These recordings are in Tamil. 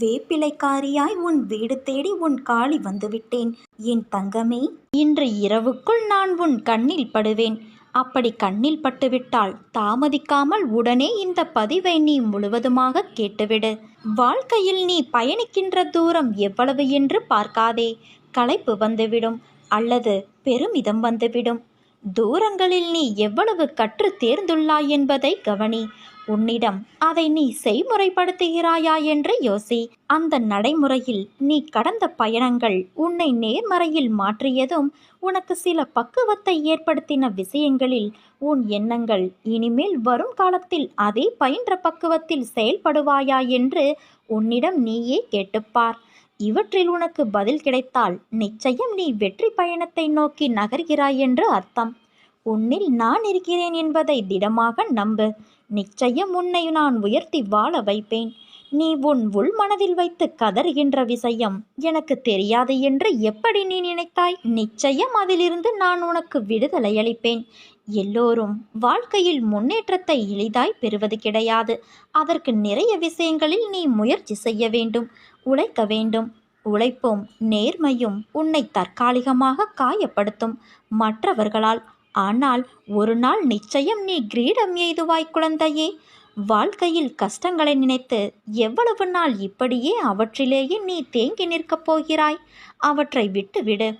வேப்பிலைக்காரியாய் உன் வீடு தேடி உன் காளி வந்துவிட்டேன். என் தங்கமே இன்று இரவுக்குள் நான் உன் கண்ணில் படுவேன். அப்படி கண்ணில் பட்டுவிட்டால் தாமதிக்காமல் உடனே இந்த பதிவை நீ முழுவதுமாக கேட்டுவிடு. வாழ்க்கையில் நீ பயணிக்கின்ற தூரம் எவ்வளவு என்று பார்க்காதே. களைப்பு வந்துவிடும் அல்லது பெருமிதம் வந்துவிடும். தூரங்களில் நீ எவ்வளவு கற்று தேர்ந்துள்ளாய் என்பதை கவனி. உன்னிடம் அதை நீ செய்முறைப்படுத்துகிறாயா என்று யோசி. அந்த நடைமுறையில் நீ கடந்த பயணங்கள் உன்னை நேர்மறையில் மாற்றியதும் உனக்கு சில பக்குவத்தை ஏற்படுத்தின விஷயங்களில் உன் எண்ணங்கள் இனிமேல் வரும் காலத்தில் அதே பயின்ற பக்குவத்தில் செயல்படுவாயா என்று உன்னிடம் நீயே கேட்டுப்பார். இவற்றில் உனக்கு பதில் கிடைத்தால் நிச்சயம் நீ வெற்றி பயணத்தை நோக்கி நகர்கிறாய் என்று அர்த்தம். உன்னில் நான் இருக்கிறேன் என்பதை திடமாக நம்பு. நிச்சயம் உன்னை நான் உயர்த்தி வாழ வைப்பேன். நீ உன் உள் மனதில் வைத்து கதறுகின்ற விஷயம் எனக்கு தெரியாது என்று எப்படி நீ நினைத்தாய்? நிச்சயம் அதிலிருந்து நான் உனக்கு விடுதலை அளிப்பேன். எல்லோரும் வாழ்க்கையில் முன்னேற்றத்தை எளிதாய் பெறுவது கிடையாது. அதற்கு நிறைய விஷயங்களில் நீ முயற்சி செய்ய வேண்டும் உழைக்க வேண்டும். உழைப்பும் நேர்மையும் உன்னை தற்காலிகமாக காயப்படுத்தும் மற்றவர்களால். ஆனால் ஒரு நாள் நிச்சயம் நீ கிரீடம் எய்துவாய் குழந்தையே. வாழ்க்கையில் கஷ்டங்களை நினைத்து எவ்வளவு நாள் இப்படியே அவற்றிலேயே நீ தேங்கி நிற்கப் போகிறாய்? அவற்றை விட்டுவிடு.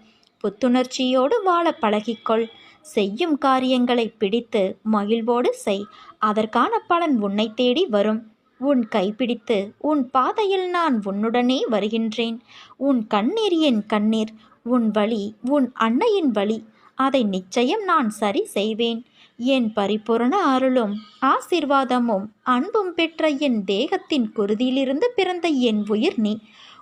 புத்துணர்ச்சியோடு வாழ பழகிக்கொள். செய்யும் காரியங்களை பிடித்து மகிழ்வோடு செய். அதற்கான பலன் உன்னை தேடி வரும். உன் கைப்பிடித்து உன் பாதையில் நான் உன்னுடனே வருகின்றேன். உன் கண்ணீர் என் கண்ணீர் உன் வழி உன் அன்னையின் வழி. அதை நிச்சயம் நான் சரி செய்வேன். என் பரிபூரண அருளும் ஆசிர்வாதமும் அன்பும் பெற்ற என் தேகத்தின் குருதியிலிருந்து பிறந்த என் உயிர் நீ.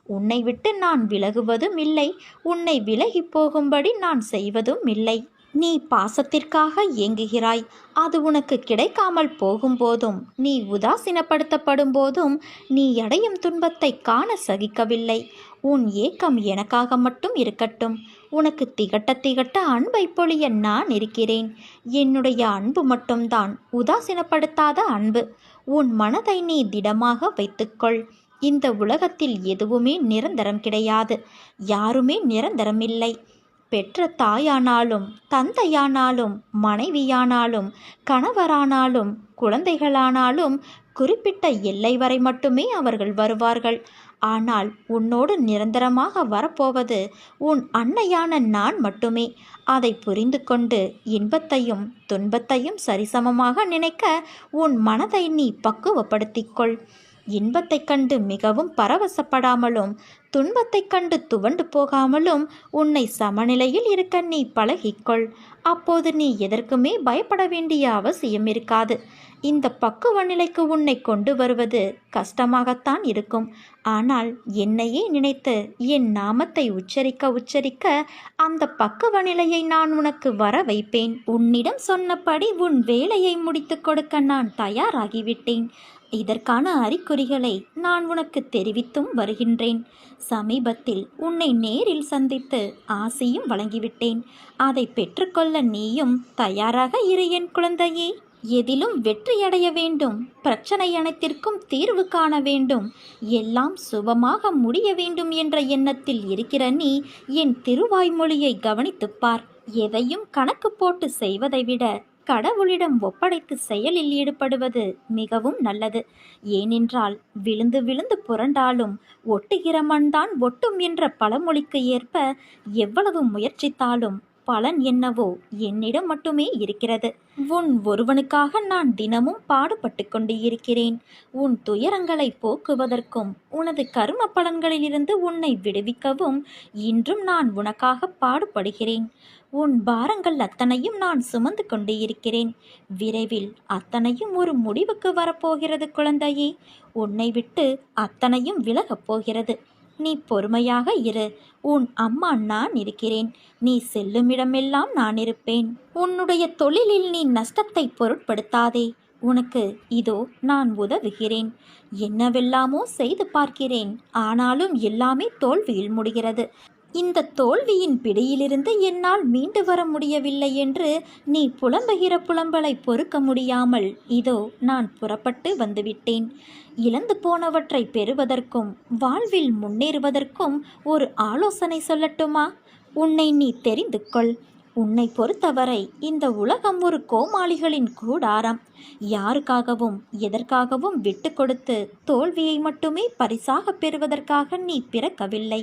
உன்னை விட்டு நான் விலகுவதும் இல்லை. உன்னை விலகி போகும்படி நான் செய்வதும் இல்லை. நீ பாசத்திற்காக ஏங்குகிறாய் அது உனக்கு கிடைக்காமல் போகும்போதும் நீ உதாசீனப்படுத்தப்படும் போதும் நீ அடையும் துன்பத்தை காண சகிக்கவில்லை. உன் ஏக்கம் எனக்காக மட்டும் இருக்கட்டும். உனக்கு திகட்ட திகட்ட அன்பை பொழிய நான் இருக்கிறேன். என்னுடைய அன்பு மட்டும்தான் உதாசீனப்படுத்தாத அன்பு. உன் மனதை நீ திடமாக வைத்துக்கொள். இந்த உலகத்தில் எதுவுமே நிரந்தரம் கிடையாது. யாருமே நிரந்தரமில்லை. பெற்ற தாயானாலும் தந்தையானாலும் மனைவியானாலும் கணவரானாலும் குழந்தைகளானாலும் குறிப்பிட்ட எல்லை வரை மட்டுமே அவர்கள் வருவார்கள். ஆனால் உன்னோடு நிரந்தரமாக வரப்போவது உன் அன்னையான நான் மட்டுமே. அதை புரிந்து கொண்டு இன்பத்தையும் துன்பத்தையும் சரிசமமாக நினைக்க உன் மனதை நீ பக்குவப்படுத்திக்கொள் இன்பத்தைக் கண்டு மிகவும் பரவசப்படாமலும் துன்பத்தைக் கண்டு துவண்டு போகாமலும் உன்னை சமநிலையில் இருக்க நீ பழகிக்கொள். அப்போது நீ எதற்குமே பயப்பட வேண்டிய அவசியம் இருக்காது. இந்த பக்குவ நிலைக்கு உன்னை கொண்டு வருவது கஷ்டமாகத்தான் இருக்கும். ஆனால் என்னையே நினைத்து என் நாமத்தை உச்சரிக்க உச்சரிக்க அந்த பக்குவ நிலையை நான் உனக்கு வர வைப்பேன். உன்னிடம் சொன்னபடி உன் வேலையை முடித்து கொடுக்க நான் தயாராகிவிட்டேன். இதற்கான அறிகுறிகளை நான் உனக்கு தெரிவித்தும் வருகின்றேன். சமீபத்தில் உன்னை நேரில் சந்தித்து ஆசையும் வழங்கிவிட்டேன். அதை பெற்றுக்கொள்ள நீயும் தயாராக இரு என் குழந்தையே. எதிலும் வெற்றியடைய வேண்டும். பிரச்சனை அனைத்திற்கும் தீர்வு காண வேண்டும். எல்லாம் சுபமாக முடிய வேண்டும் என்ற எண்ணத்தில் இருக்கிற நீ என் திருவாய்மொழியை கவனித்துப் பார். எதையும் கணக்கு போட்டு செய்வதை விட கடவுளிடம் ஒப்படைத்து செயலில் ஈடுபடுவது மிகவும் நல்லது. ஏனென்றால் விழுந்து விழுந்து புரண்டாலும் ஒட்டுகிற மண்தான் ஒட்டும் என்ற பழமொழிக்கு ஏற்ப எவ்வளவு முயற்சித்தாலும் பலன் என்னவோ என்னிடம் மட்டுமே இருக்கிறது. உன் ஒருவனுக்காக நான் தினமும் பாடுபட்டு கொண்டு இருக்கிறேன். உன் துயரங்களை போக்குவதற்கும் உனது கரும பலன்களிலிருந்து உன்னை விடுவிக்கவும் இன்றும் நான் உனக்காக பாடுபடுகிறேன். உன் பாரங்கள் அத்தனையும் நான் சுமந்து கொண்டு இருக்கிறேன். விரைவில் அத்தனையும் ஒரு முடிவுக்கு வரப்போகிறது குழந்தையே. உன்னை விட்டு அத்தனையும் விலகப் போகிறது. நீ பொறுமையாக இரு. உன் அம்மா நான் இருக்கிறேன். நீ செல்லும் இடமெல்லாம் நான் இருப்பேன். உன்னுடைய தொழிலில் நீ நஷ்டத்தை பொருட்படுத்தாதே. உனக்கு இதோ நான் உதவுகிறேன். என்னவெல்லாமோ செய்து பார்க்கிறேன். ஆனாலும் எல்லாமே தோல்வியில் முடிகிறது. இந்த தோல்வியின் பிடியிலிருந்து என்னால் மீண்டு வர முடியவில்லை என்று நீ புலம்புகிற புலம்பலை பொறுக்க முடியாமல் இதோ நான் புறப்பட்டு வந்துவிட்டேன். இழந்து போனவற்றை பெறுவதற்கும் வாழ்வில் முன்னேறுவதற்கும் ஒரு ஆலோசனை சொல்லட்டுமா? உன்னை நீ தெரிந்து கொள். உன்னை பொறுத்தவரை இந்த உலகம் ஒரு கோமாளிகளின் கூடாரம். யாருக்காகவும் எதற்காகவும் விட்டு கொடுத்து தோல்வியை மட்டுமே பரிசாக பெறுவதற்காக நீ பிறக்கவில்லை.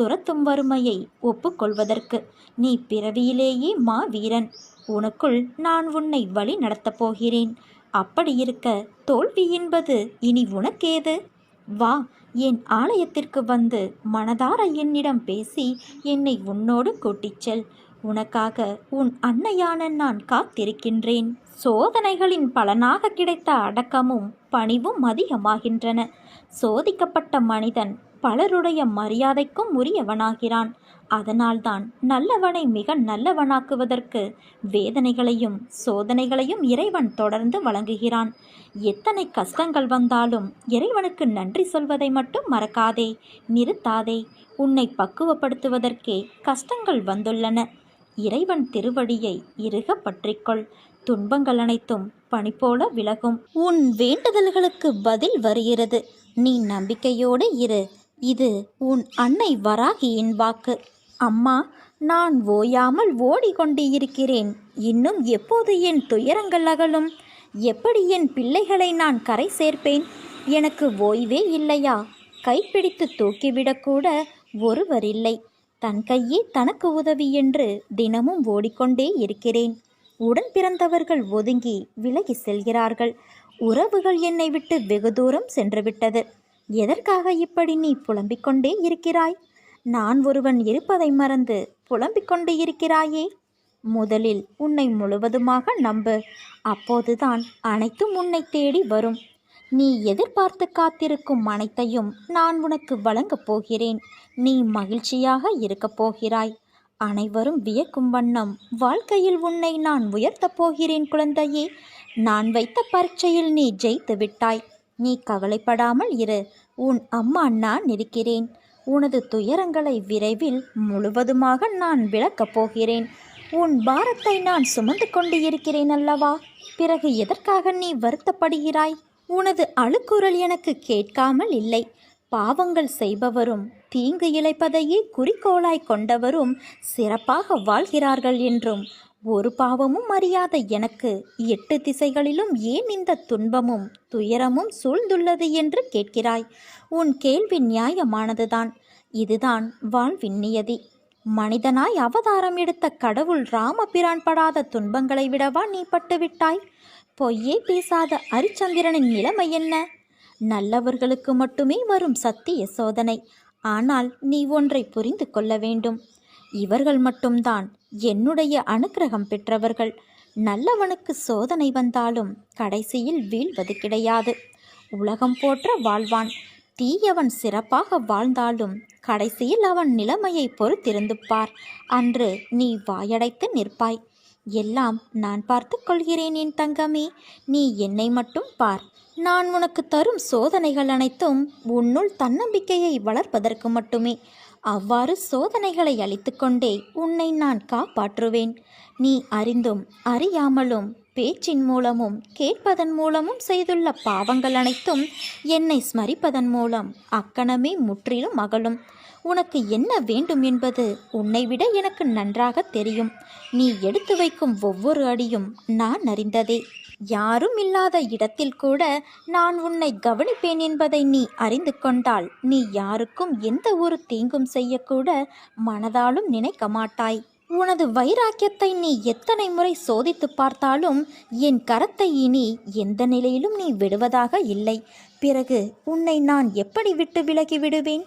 துரத்தும் வறுமையை ஒப்புக்கொள்வதற்கு நீ பிறவியிலேயே மா வீரன் உனக்குள் நான் உன்னை வழி நடத்தப் போகிறேன். அப்படி இருக்க தோல்வி என்பது இனி உனக்கேது? வா என் ஆலயத்திற்கு வந்து மனதார என்னிடம் பேசி என்னை உன்னோடு கூட்டிச் செல். உனக்காக உன் அன்னையான நான் காத்திருக்கின்றேன். சோதனைகளின் பலனாக கிடைத்த அடக்கமும் பணிவும் அதிகமாகின்றன. சோதிக்கப்பட்ட மனிதன் பலருடைய மரியாதைக்கும் உரியவனாகிறான். அதனால்தான் நல்லவனை மிக நல்லவனாக்குவதற்கு வேதனைகளையும் சோதனைகளையும் இறைவன் தொடர்ந்து வழங்குகிறான். எத்தனை கஷ்டங்கள் வந்தாலும் இறைவனுக்கு நன்றி சொல்வதை மட்டும் மறக்காதே நிறுத்தாதே. உன்னை பக்குவப்படுத்துவதற்கே கஷ்டங்கள் வந்துள்ளன. இறைவன் திருவடியை இறுக பற்றிக்கொள் துன்பங்கள் அனைத்தும் பணி போல விலகும். உன் வேண்டுதல்களுக்கு பதில் வருகிறது. நீ நம்பிக்கையோடு இரு. இது உன் அன்னை வராகியின் வாக்கு. அம்மா நான் ஓயாமல் ஓடிக்கொண்டு இருக்கிறேன் இன்னும் எப்போது என் துயரங்கள் அகலும்? எப்படி என் பிள்ளைகளை நான் கரை சேர்ப்பேன்? எனக்கு ஓய்வே இல்லையா? கைப்பிடித்து தூக்கிவிடக்கூட ஒருவர் இல்லை. தன் கையே தனக்கு உதவி என்று தினமும் ஓடிக்கொண்டே இருக்கிறேன். உடன் பிறந்தவர்கள் ஒதுங்கி விலகி செல்கிறார்கள். உறவுகள் என்னை விட்டு வெகு தூரம் சென்றுவிட்டது. எதற்காக இப்படி நீ புலம்பிக் கொண்டே இருக்கிறாய்? நான் ஒருவன் இருப்பதை மறந்து புலம்பிக் கொண்டு இருக்கிறாயே. முதலில் உன்னை முழுவதுமாக நம்பு. அப்போதுதான் அனைத்தும் உன்னை தேடி வரும். நீ எதிர்பார்த்து காத்திருக்கும் அனைத்தையும் நான் உனக்கு வழங்கப் போகிறேன். நீ மகிழ்ச்சியாக இருக்கப் போகிறாய். அனைவரும் வியக்கும் வண்ணம் வாழ்க்கையில் உன்னை நான் உயர்த்தப் போகிறேன் குழந்தையே. நான் வைத்த பரீட்சையில் நீ ஜெயித்து விட்டாய். நீ கவலைப்படாமல் இரு. உன் அம்மா நான் இருக்கிறேன். உனது துயரங்களை விரைவில் முழுவதுமாக நான் விளக்கப் போகிறேன். உன் பாரத்தை நான் சுமந்து கொண்டு இருக்கிறேன் அல்லவா? பிறகு எதற்காக நீ வருத்தப்படுகிறாய்? உனது அழுக்குரல் எனக்கு கேட்காமல் இல்லை. பாவங்கள் செய்பவரும் தீங்கு இழைப்பதையே குறிக்கோளாய் கொண்டவரும் சிறப்பாக வாழ்கிறார்கள் என்றும் ஒரு பாவமும் அறியாத எனக்கு எட்டு திசைகளிலும் ஏன் இந்த துன்பமும் துயரமும் சூழ்ந்துள்ளது என்று கேட்கிறாய்? உன் கேள்வி நியாயமானதுதான். இதுதான் வாழ்வின் நியதி மனிதனாய் அவதாரம் எடுத்த கடவுள் ராமபிரான் படாத துன்பங்களை விடவா நீ பட்டுவிட்டாய்? பொய்யே பேசாத அரிச்சந்திரனின் நிலைமை என்ன? நல்லவர்களுக்கு மட்டுமே வரும் சத்திய சோதனை. ஆனால் நீ ஒன்றை புரிந்து கொள்ள வேண்டும். இவர்கள் மட்டும்தான் என்னுடைய அனுக்கிரகம் பெற்றவர்கள். நல்லவனுக்கு சோதனை வந்தாலும் கடைசியில் வீழ்வது கிடையாது. உலகம் போற்ற வாழ்வான். தீயவன் சிறப்பாக வாழ்ந்தாலும் கடைசியில் அவன் நிலைமையை பொறுத்திருந்து பார் அன்று நீ வாயடைத்து நிற்பாய். எல்லாம் நான் பார்த்து கொள்கிறேன் என் தங்கமே. நீ என்னை மட்டும் பார். நான் உனக்கு தரும் சோதனைகள் அனைத்தும் உன்னுள் தன்னம்பிக்கையை வளர்ப்பதற்கு மட்டுமே. அவ்வாறு சோதனைகளை அளித்துக்கொண்டே உன்னை நான் காப்பாற்றுவேன். நீ அறிந்தும் அறியாமலும் பேச்சின் மூலமும் கேட்பதன் மூலமும் செய்துள்ள பாவங்கள் அனைத்தும் என்னை ஸ்மரிப்பதன் மூலம் அக்கணமே முற்றிலும் அகலும். உனக்கு என்ன வேண்டும் என்பது உன்னை விட எனக்கு நன்றாக தெரியும். நீ எடுத்து வைக்கும் ஒவ்வொரு அடியும் நான் அறிந்ததே. யாரும் இல்லாத இடத்தில் கூட நான் உன்னை கவனிப்பேன் என்பதை நீ அறிந்து கொண்டால் நீ யாருக்கும் எந்த ஒரு தீங்கும் செய்யக்கூட மனதாலும் நினைக்க மாட்டாய். உனது வைராக்கியத்தை நீ எத்தனை முறை சோதித்து பார்த்தாலும் என் கரத்தை இனி எந்த நிலையிலும் நீ விடுவதாக இல்லை. பிறகு உன்னை நான் எப்படி விட்டு விலகி விடுவேன்?